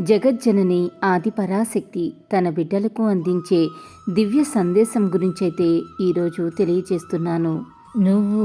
జగజ్జనని ఆది పరాశక్తి తన బిడ్డలకు అందించే దివ్య సందేశం గురించైతే ఈరోజు తెలియజేస్తున్నాను. నువ్వు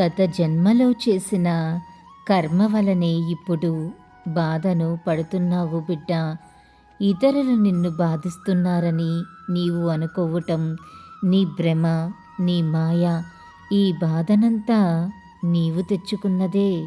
గత జన్మలో చేసిన కర్మ వలనే ఇప్పుడు బాధను పడుతున్నావు బిడ్డ. ఇతరులు నిన్ను బాధిస్తున్నారని నీవు అనుకోవటం నీ భ్రమ నీ మాయ ఈ బాధనంతా నీవు తెచ్చుకున్నదే.